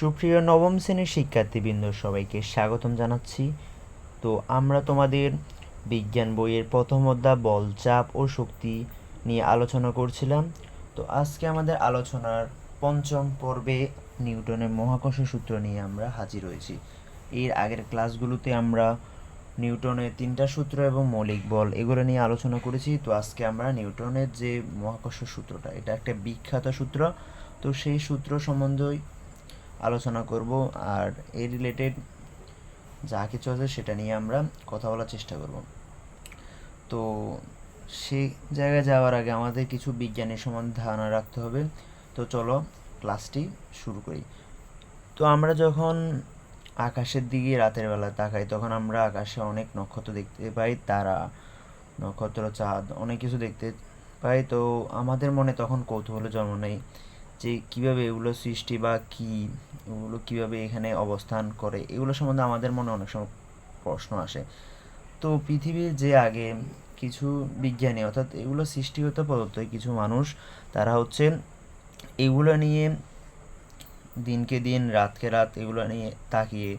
সুপ্রিয় নবম শ্রেণির শিক্ষার্থীবৃন্দ, সবাইকে স্বাগতম জানাচ্ছি। তো আমরা তোমাদের বিজ্ঞান বইয়ের প্রথম অধ্যায়, বল, চাপ ও শক্তি নিয়ে আলোচনা করছিলাম। তো আজকে আমাদের আলোচনার পঞ্চম পর্বে নিউটনের মহাকর্ষ সূত্র নিয়ে আমরা হাজির হয়েছি। এর আগের ক্লাসগুলোতে আমরা নিউটনের তিনটা সূত্র এবং মৌলিক বল এগুলো নিয়ে আলোচনা করেছি। তো আজকে আমরা নিউটনের যে মহাকর্ষ সূত্রটা, এটা একটা বিখ্যাত সূত্র। তো সেই সূত্র সম্বন্ধেই আলোচনা করব আর এই রিলেটেড যা কিছু আছে সেটা নিয়ে আমরা কথা বলার চেষ্টা করব। তো সেই জায়গায় যাওয়ার আগে আমাদের কিছু বিজ্ঞানের সম্বন্ধে ধারণা রাখতে হবে। তো চলো ক্লাসটি শুরু করি। তো আমরা যখন আকাশের দিকে রাতের বেলা তাকাই, তখন আমরা আকাশে অনেক নক্ষত্র দেখতে পাই, তারা, নক্ষত্র, চাঁদ, অনেক কিছু দেখতে পাই। তো আমাদের মনে তখন কৌতূহল জন্ম নেয় যে কীভাবে এগুলো সৃষ্টি বা কী, এগুলো কীভাবে এখানে অবস্থান করে, এগুলো সম্বন্ধে আমাদের মনে অনেক সময় প্রশ্ন আসে। তো পৃথিবীর যে আগে কিছু বিজ্ঞানী, অর্থাৎ এগুলো সৃষ্টি হতে পদার্থই কিছু মানুষ, তারা হচ্ছে এগুলো নিয়ে দিনকে দিন, রাতকে রাত এগুলো নিয়ে তাকিয়ে,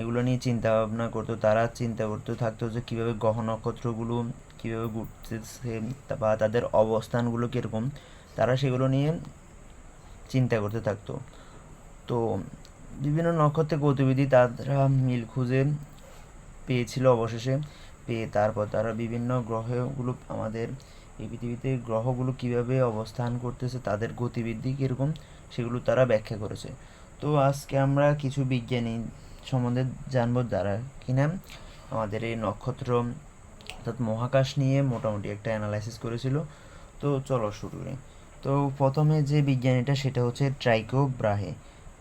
এগুলো নিয়ে চিন্তা ভাবনা করতো। তারা চিন্তা করতে থাকতো যে কীভাবে গ্রহ নক্ষত্রগুলো কীভাবে ঘুরতেছে বা তাদের অবস্থানগুলো কীরকম। তারা সেগুলো নিয়ে চিন্তা করতে থাকতো। তো বিভিন্ন নক্ষত্রের গতিবিধি তারা মিল খুঁজে পেয়েছিল অবশেষে। পেয়ে তারপর তারা বিভিন্ন গ্রহগুলো আমাদের এই পৃথিবীতে গ্রহগুলো কীভাবে অবস্থান করতেছে, তাদের গতিবিধি কীরকম, সেগুলো তারা ব্যাখ্যা করেছে। তো আজকে আমরা কিছু বিজ্ঞানী সম্বন্ধে জানব যারা কিনা আমাদের এই নক্ষত্র অর্থাৎ মহাকাশ নিয়ে মোটামুটি একটা অ্যানালাইসিস করেছিল। তো চলো শুরু করি। তো প্রথমে যে বিজ্ঞানীটা সেটা হচ্ছে ট্রাইকো ব্রাহে।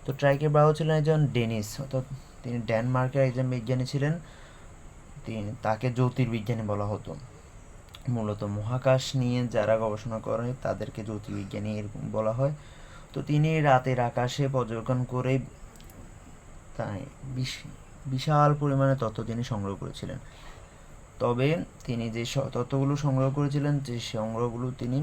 তো ট্রাইকো ব্রাহ ছিলেন একজন ডেনিস, অর্থাৎ তিনি ডেনমার্কের একজন বিজ্ঞানী ছিলেন। তিনি তাকে জ্যোতির্বিজ্ঞানী বলা হতো। মূলত মহাকাশ নিয়ে যারা গবেষণা করে তাদেরকে জ্যোতির্বিজ্ঞানী এরকম বলা হয়। তো তিনি রাতের আকাশে পর্যবেক্ষণ করে তাই বিশাল পরিমাণে তথ্য তিনি সংগ্রহ করেছিলেন। তবে তিনি যে তথ্যগুলো সংগ্রহ করেছিলেন, যে সংগ্রহগুলো তিনি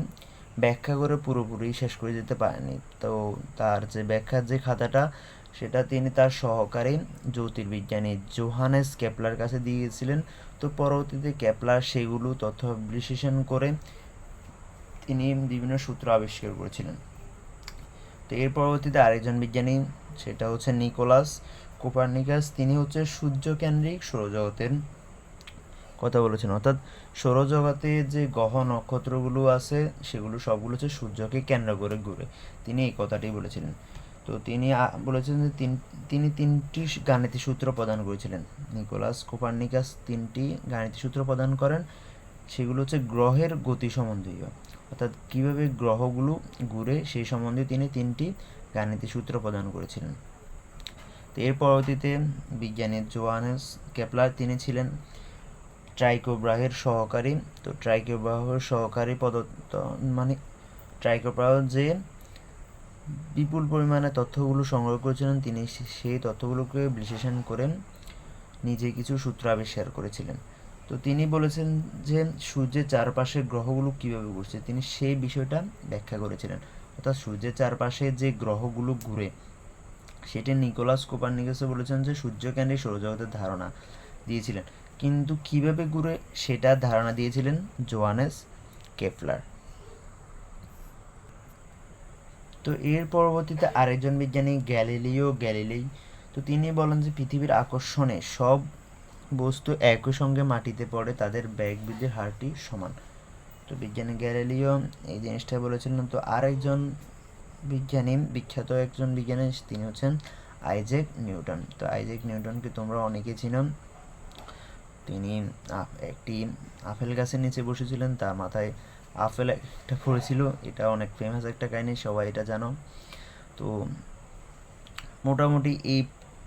ব্যাখ্যা করে পুরোপুরি শেষ করে দিতে পারেনি। তো তার যে ব্যাখ্যার যে খাতাটা, সেটা তিনি তার সহকারী জ্যোতির্বিজ্ঞানী জোহানেস ক্যাপলার কাছে দিয়েছিলেন। তো পরবর্তীতে ক্যাপলার সেগুলো তথ্য বিশ্লেষণ করে তিনি বিভিন্ন সূত্র আবিষ্কার করেছিলেন। তো এর পরবর্তীতে আরেকজন বিজ্ঞানী, সেটা হচ্ছে নিকোলাস কোপারনিকাস, তিনি হচ্ছে সূর্যকেন্দ্রিক সৌরজগতের কথা বলেছেন। অর্থাৎ সৌরজগতে যে গ্রহ নক্ষত্রগুলো আছে, সেগুলো সবগুলো হচ্ছে সূর্যকে কেন্দ্র করে ঘুরে। তিনি এই কথাটি বলেছিলেন। তো তিনি বলেছেন যে তিনি তিনটি গাণিতিক সূত্র প্রদান করেছিলেন। নিকোলাস কোপারনিকাস তিনটি গাণিতিক সূত্র প্রদান করেন। সেগুলো হচ্ছে গ্রহের গতি সম্বন্ধীয়। অর্থাৎ কীভাবে গ্রহগুলো ঘুরে, সেই সম্বন্ধে তিনি তিনটি গাণিতিক সূত্র প্রদান করেছিলেন। তো এর পরবর্তীতে বিজ্ঞানী জোয়ানেস কেপলার তিনি ছিলেন। ট্রাইকোব্রাহের সহকারী। তো ট্রাইকোব্রাহের সহকারী পদত্ত মানে ট্রাইকোব্রাহ যে বিপুল পরিমাণে তথ্যগুলো সংগ্রহ করেছিলেন, তিনি সেই তথ্যগুলোকে বিশ্লেষণ করেন, নিজে কিছু সূত্র আবিষ্কার করেছিলেন। তো তিনি বলেছেন যে সূর্যের চারপাশে গ্রহগুলো কীভাবে ঘুরছে, তিনি সেই বিষয়টা ব্যাখ্যা করেছিলেন। অর্থাৎ সূর্যের চারপাশে যে গ্রহগুলো ঘুরে, সেটি নিকোলাস কোপারনিকাসে বলেছেন যে সূর্যকেন্দ্রিক সৌরজগতের ধারণা দিয়েছিলেন। কিন্তু কীভাবে ঘুরে সেটা ধারণা দিয়েছিলেন জোয়ানেস কেফলার। তো এর পরবর্তীতে আরেকজন বিজ্ঞানী গ্যালিলিও গ্যালিলেই। তো তিনি বলেন যে পৃথিবীর আকর্ষণে সব বস্তু একই সঙ্গে মাটিতে পড়ে, তাদের ব্যাগ বৃদ্ধির হারটি সমান। তো বিজ্ঞানী গ্যালিলিও এই জিনিসটা বলেছিলেন। তো আরেকজন বিজ্ঞানী, বিখ্যাত একজন বিজ্ঞানী, তিনি হচ্ছেন আইজেক নিউটন। তো আইজেক নিউটনকে তোমরা অনেকে চিনো। তিনি একটি আপেল গাছের নিচে বসেছিলেন তার মাথায় আপেল একটা পড়েছিল। এটা অনেক ফেমাস একটা কাহিনী, সবাই এটা জানো। তো মোটামুটি এই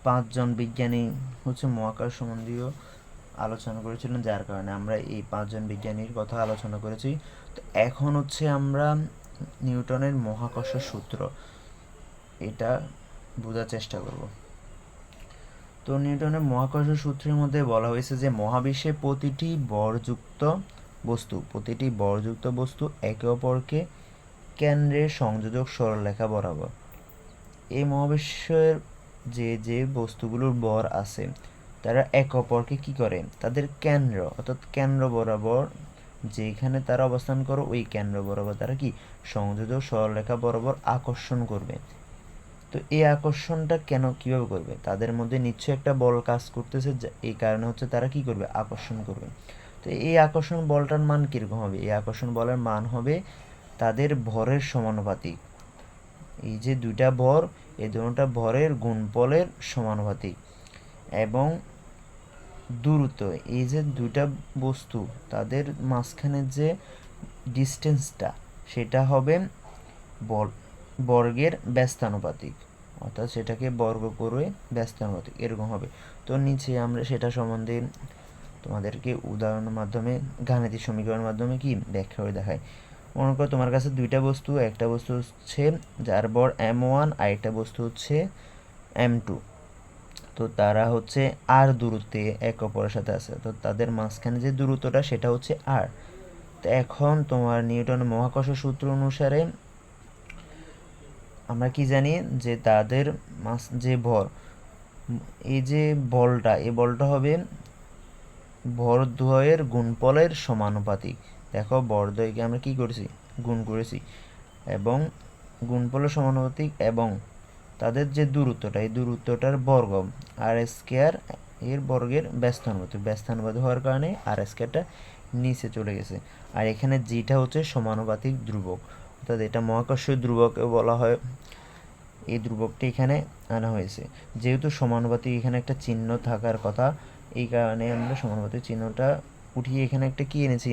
পাঁচজন বিজ্ঞানী হচ্ছে মহাকাশ সম্বন্ধীয় আলোচনা করেছিলেন, যার কারণে আমরা এই পাঁচজন বিজ্ঞানীর কথা আলোচনা করেছি। তো এখন হচ্ছে আমরা নিউটনের মহাকর্ষ সূত্র, এটা বোঝার চেষ্টা করব। তো নিউটনের মহাকর্ষ সূত্রের মধ্যে বলা হয়েছে যে মহাবিশ্বে প্রতিটি বরযুক্ত বস্তু, প্রতিটি বরযুক্ত বস্তু একে অপরকে কেন্দ্রের সংযোজক সরলরেখা বরাবর। এই মহাবিশ্বের যে যে বস্তুগুলোর বর আছে, তারা এক অপরকে কি করে? তাদের কেন্দ্র, অর্থাৎ কেন্দ্র বরাবর যেখানে তারা অবস্থান করে, ওই কেন্দ্র বরাবর তারা কি? সংযোজক সরলরেখা বরাবর আকর্ষণ করবে। তো এই আকর্ষণটা কেন কীভাবে করবে? তাদের মধ্যে নিশ্চয়ই একটা বল কাজ করতেছে এই কারণে হচ্ছে তারা কি করবে? আকর্ষণ করবে। তো এই আকর্ষণ বলটার মান কীরকম হবে? এই আকর্ষণ বলের মান হবে তাদের ভরের সমানুপাতিক। এই যে দুইটা ভর, এই দুটা ভরের গুণফলের সমানুপাতিক এবং দূরত্ব। এই যে দুইটা বস্তু, তাদের মাঝখানের যে ডিস্টেন্সটা সেটা হবে বর বর্গের ব্যস্তানুপাতিক, অর্থাৎ সেটাকে বর্গ করে ব্যস্তানুপাতিক, এরকম হবে। তো নিচে আমরা সেটা সম্বন্ধে তোমাদেরকে উদাহরণের মাধ্যমে, গাণিতিক সমীকরণের মাধ্যমে কি ব্যাখ্যা করে দেখায় মনে করো তোমার কাছে দুইটা বস্তু, একটা বস্তু হচ্ছে যার বর এম ওয়ান, আর একটা বস্তু হচ্ছে এম টু। তো তারা হচ্ছে আর দূরত্বে এক অপরের সাথে আছে। তো তাদের মাঝখানে যে দূরত্বটা, সেটা হচ্ছে আর। তো এখন তোমার নিউটনের মহাকর্ষ সূত্র অনুসারে আমরা কি জানি যে তাদের মাস, যে ভর, এই যে বলটা, এই বলটা হবে ভরদ্বয়ের গুণফলের সমানুপাতিক। দেখো বরদ্বয়কে আমরা কি করেছি? গুণ করেছি। এবং গুণফলের সমানুপাতিক এবং তাদের যে দূরত্বটা, এই দূরত্বটার বর্গ, আর স্কোয়ার এর বর্গের ব্যস্তানুপাতিক। ব্যস্তানুপাতিক হওয়ার কারণে আর স্কোয়ারটা নিচে চলে গেছে। আর এখানে জিটা হচ্ছে সমানুপাতিক ধ্রুবক। অর্থাৎ এটা মহাকর্ষীয় ধ্রুবকে বলা হয়। এই ধ্রুবকটি এখানে আনা হয়েছে। যেহেতু সমানুপাতিক এখানে একটা চিহ্ন থাকার কথা, এই কারণে আমরা সমানুপাতিক চিহ্নটা উঠিয়ে এখানে একটা কি এনেছি?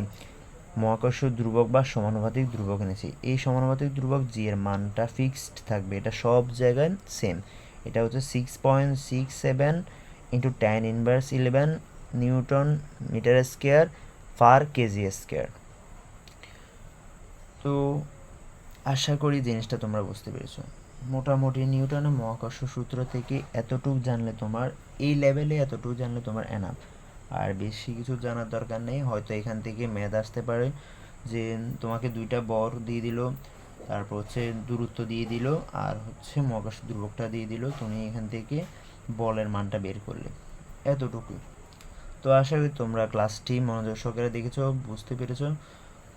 মহাকর্ষ ধ্রুবক বা সমানুপাতিক ধ্রুবক এনেছি। এই সমানুপাতিক ধ্রুবক জি এর মানটা ফিক্সড থাকবে। এটা সব জায়গায় সেম এটা হচ্ছে six point six seven into ten inverse eleven newton metre square per K G square তো আশা করি জিনিসটা তোমরা বুঝতে পেরেছ। মোটামুটি নিউটনের মহাকর্ষ সূত্র থেকে এতটুক জানলে তোমার, এই লেভেলে এতটুকু জানলে তোমার এনাফ আর বেশি কিছু জানার দরকার নেই, হয়তো এখান থেকে ম্যাথ আসতে পারে যে তোমাকে দুইটা বর দিয়ে দিল, তারপর হচ্ছে দূরত্ব দিয়ে দিল, আর হচ্ছে মহাকর্ষ ধ্রুবকটা দিয়ে দিল, তুমি এখান থেকে বলের মানটা বের করলে। এতটুকু তো আশা করি তোমরা ক্লাসটি মনোযোগ সহকারে দেখেছ, বুঝতে পেরেছ।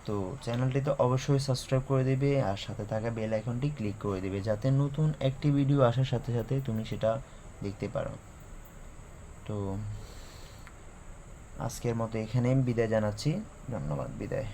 তো চ্যানেলটি তো অবশ্যই সাবস্ক্রাইব করে দেবে, আর সাথে থাকা বেল আইকনটি ক্লিক করে দেবে, যাতে নতুন একটি ভিডিও আসার সাথে সাথে তুমি সেটা দেখতে পারো। তো আজকের মতো এখানে বিদায় জানাচ্ছি, ধন্যবাদ, বিদায়।